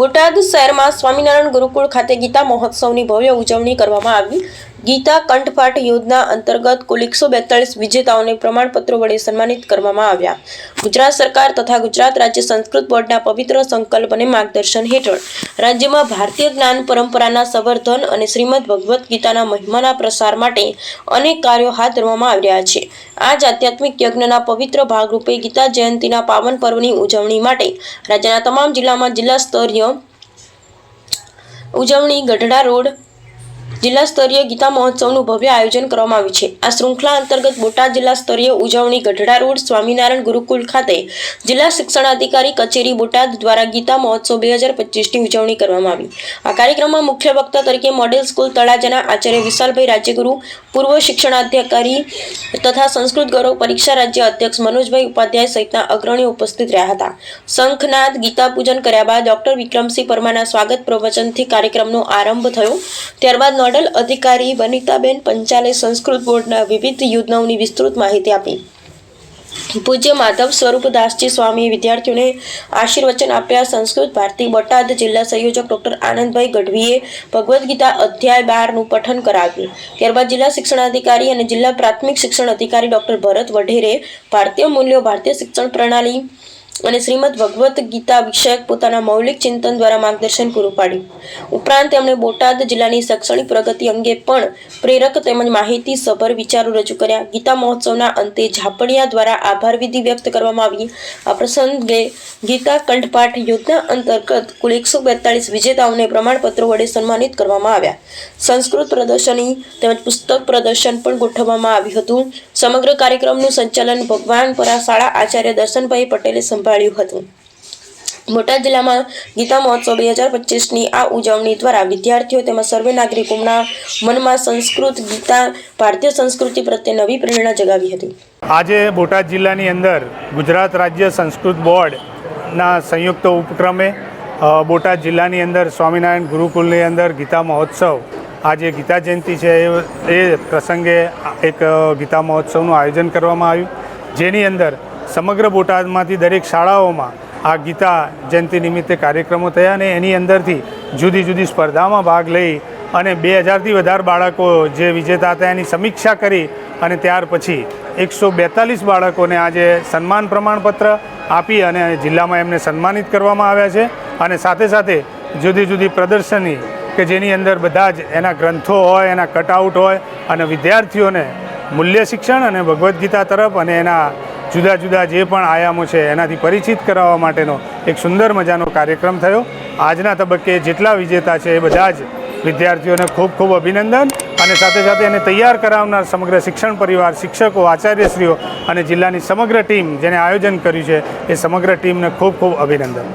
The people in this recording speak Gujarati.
બોટાદ શહેરમાં સ્વામિનારાયણ ગુરુકુળ ખાતે ગીતા મહોત્સવની ભવ્ય ઉજવણી કરવામાં આવી. ગીતા કંઠપાઠ યોજના અંતર્ગત કુલ એકસો બેતાળીસ વિજેતાઓને પ્રમાણપત્રો વડે સન્માનિત કરવામાં આવ્યા. ગુજરાત સરકાર તથા ગુજરાત રાજ્ય સંસ્કૃત બોર્ડના પવિત્ર સંકલ્પ અને માર્ગદર્શન હેઠળ રાજ્યમાં ભારતીય જ્ઞાન પરંપરાના સંવર્ધન અને શ્રીમદ ભગવદ્ ગીતાના મહિમાના પ્રસાર માટે અનેક કાર્યો હાથ ધરવામાં આવી રહ્યા છે. આ જ આધ્યાત્મિક યજ્ઞના પવિત્ર ભાગરૂપે ગીતા જયંતિના પાવન પર્વની ઉજવણી માટે રાજ્યના તમામ જિલ્લામાં જિલ્લા સ્તરીય ઉજવણી ગઢડા રોડ જિલ્લા સ્તરીય ગીતા મહોત્સવનું ભવ્ય આયોજન કરવામાં આવ્યું છે. આ શૃંખલા અંતર્ગત બોટાદ જિલ્લા સ્તરીય ઉજવણી ગઢડા રોડ સ્વામિનારાયણ ગુરુકુલ ખાતે જિલ્લા શિક્ષણાધિકારી કચેરી બોટાદ દ્વારા ગીતા મહોત્સવ બે હજાર પચીસની ઉજવણી કરવામાં આવી. આ કાર્યક્રમમાં મુખ્ય વક્તા તરીકે મોડેલ સ્કૂલ તળાજાના આચાર્ય વિશાલભાઈ રાજ્યગુરુ, પૂર્વ શિક્ષણાધિકારી તથા સંસ્કૃત ગૌરવ પરીક્ષા રાજ્ય અધ્યક્ષ મનોજભાઈ ઉપાધ્યાય સહિતના અગ્રણીઓ ઉપસ્થિત રહ્યા હતા. શંખનાદ ગીતા પૂજન કર્યા બાદ ડોક્ટર વિક્રમસિંહ પરમાના સ્વાગત પ્રવચનથી કાર્યક્રમનો આરંભ થયો. ત્યારબાદ નોડલ અધિકારી વનિતાબેન પંચાલે સંસ્કૃત બોર્ડના વિવિધ યોજનાઓની વિસ્તૃત માહિતી આપી. પૂજ્ય માધવ સ્વરૂપ દાસજી સ્વામીએ વિદ્યાર્થીઓને આશીર્વચન આપ્યા સંસ્કૃત ભારતી બોટાદ જિલ્લા સંયોજક ડોક્ટર આનંદભાઈ ગઢવીએ ભગવદ્ ગીતા અધ્યાય બારનું પઠન કરાવ્યું. ત્યારબાદ જિલ્લા શિક્ષણાધિકારી અને જિલ્લા પ્રાથમિક શિક્ષણ અધિકારી ડોક્ટર ભરત વઢેરે ભારતીય મૂલ્યો, ભારતીય શિક્ષણ પ્રણાલી અને શ્રીમદ ભગવદ્ ગીતા વિષયક પોતાના મૌલિક ચિંતન દ્વારા માર્ગદર્શન પૂરું પાડ્યું. ઉપરાંત તેમણે બોટાદ જિલ્લાની શૈક્ષણિક પ્રગતિ અંગે પણ પ્રેરક તેમજ માહિતી સભર વિચારો રજૂ કર્યા. ગીતા મહોત્સવના અંતે ઝાપડિયા દ્વારા આભાર વિધિ વ્યક્ત કરવામાં આવી. આ પ્રસંગે ગીતા કંઠપાઠ યોજના અંતર્ગત કુલ એકસો બેતાળીસ વિજેતાઓને પ્રમાણપત્રો વડે સન્માનિત કરવામાં આવ્યા. સંસ્કૃત પ્રદર્શની તેમજ પુસ્તક પ્રદર્શન પણ ગોઠવવામાં આવ્યું હતું. સમગ્ર કાર્યક્રમનું સંચાલન ભગવાન પરા શાળા આચાર્ય દર્શનભાઈ પટેલે સંભાળ્યું હતું. બોટાદ જિલ્લામાં ગીતા મહોત્સવ બે હજાર પચીસની આ ઉજવણી દ્વારા વિદ્યાર્થીઓ તેમજ સર્વે નાગરિકોના મનમાં સંસ્કૃત ગીતા, ભારતીય સંસ્કૃતિ પ્રત્યે નવી પ્રેરણા જગાવી હતી. આજે બોટાદ જિલ્લાની અંદર ગુજરાત રાજ્ય સંસ્કૃત બોર્ડના સંયુક્ત ઉપક્રમે બોટાદ જિલ્લાની અંદર સ્વામિનારાયણ ગુરુકુલની અંદર ગીતા મહોત્સવ, આજે ગીતા જયંતિ છે એ પ્રસંગે એક ગીતા મહોત્સવનું આયોજન કરવામાં આવ્યું. જેની અંદર સમગ્ર બોટાદમાંથી દરેક શાળાઓમાં આ ગીતા જયંતિ નિમિત્તે કાર્યક્રમો થયા અને એની અંદરથી જુદી જુદી સ્પર્ધામાં ભાગ લઈ અને બે હજારથી વધારે બાળકો જે વિજેતા હતા એની સમીક્ષા કરી અને ત્યાર પછી એકસો બેતાલીસ બાળકોને આજે સન્માન પ્રમાણપત્ર આપી અને જિલ્લામાં એમને સન્માનિત કરવામાં આવ્યા છે. અને સાથે સાથે જુદી જુદી પ્રદર્શની કે જેની અંદર બધા જ એના ગ્રંથો હોય, એના કટઆઉટ હોય અને વિદ્યાર્થીઓને મૂલ્ય શિક્ષણ અને ભગવદ્ ગીતા તરફ અને એના જુદા જુદા જે પણ આયામો છે એનાથી પરિચિત કરાવવા માટેનો એક સુંદર મજાનો કાર્યક્રમ થયો. આજના તબક્કે જેટલા વિજેતા છે એ બધા જ વિદ્યાર્થીઓને ખૂબ ખૂબ અભિનંદન અને સાથે સાથે એને તૈયાર કરાવનાર સમગ્ર શિક્ષણ પરિવાર, શિક્ષકો, આચાર્યશ્રીઓ અને જિલ્લાની સમગ્ર ટીમ જેને આયોજન કર્યું છે એ સમગ્ર ટીમને ખૂબ ખૂબ અભિનંદન.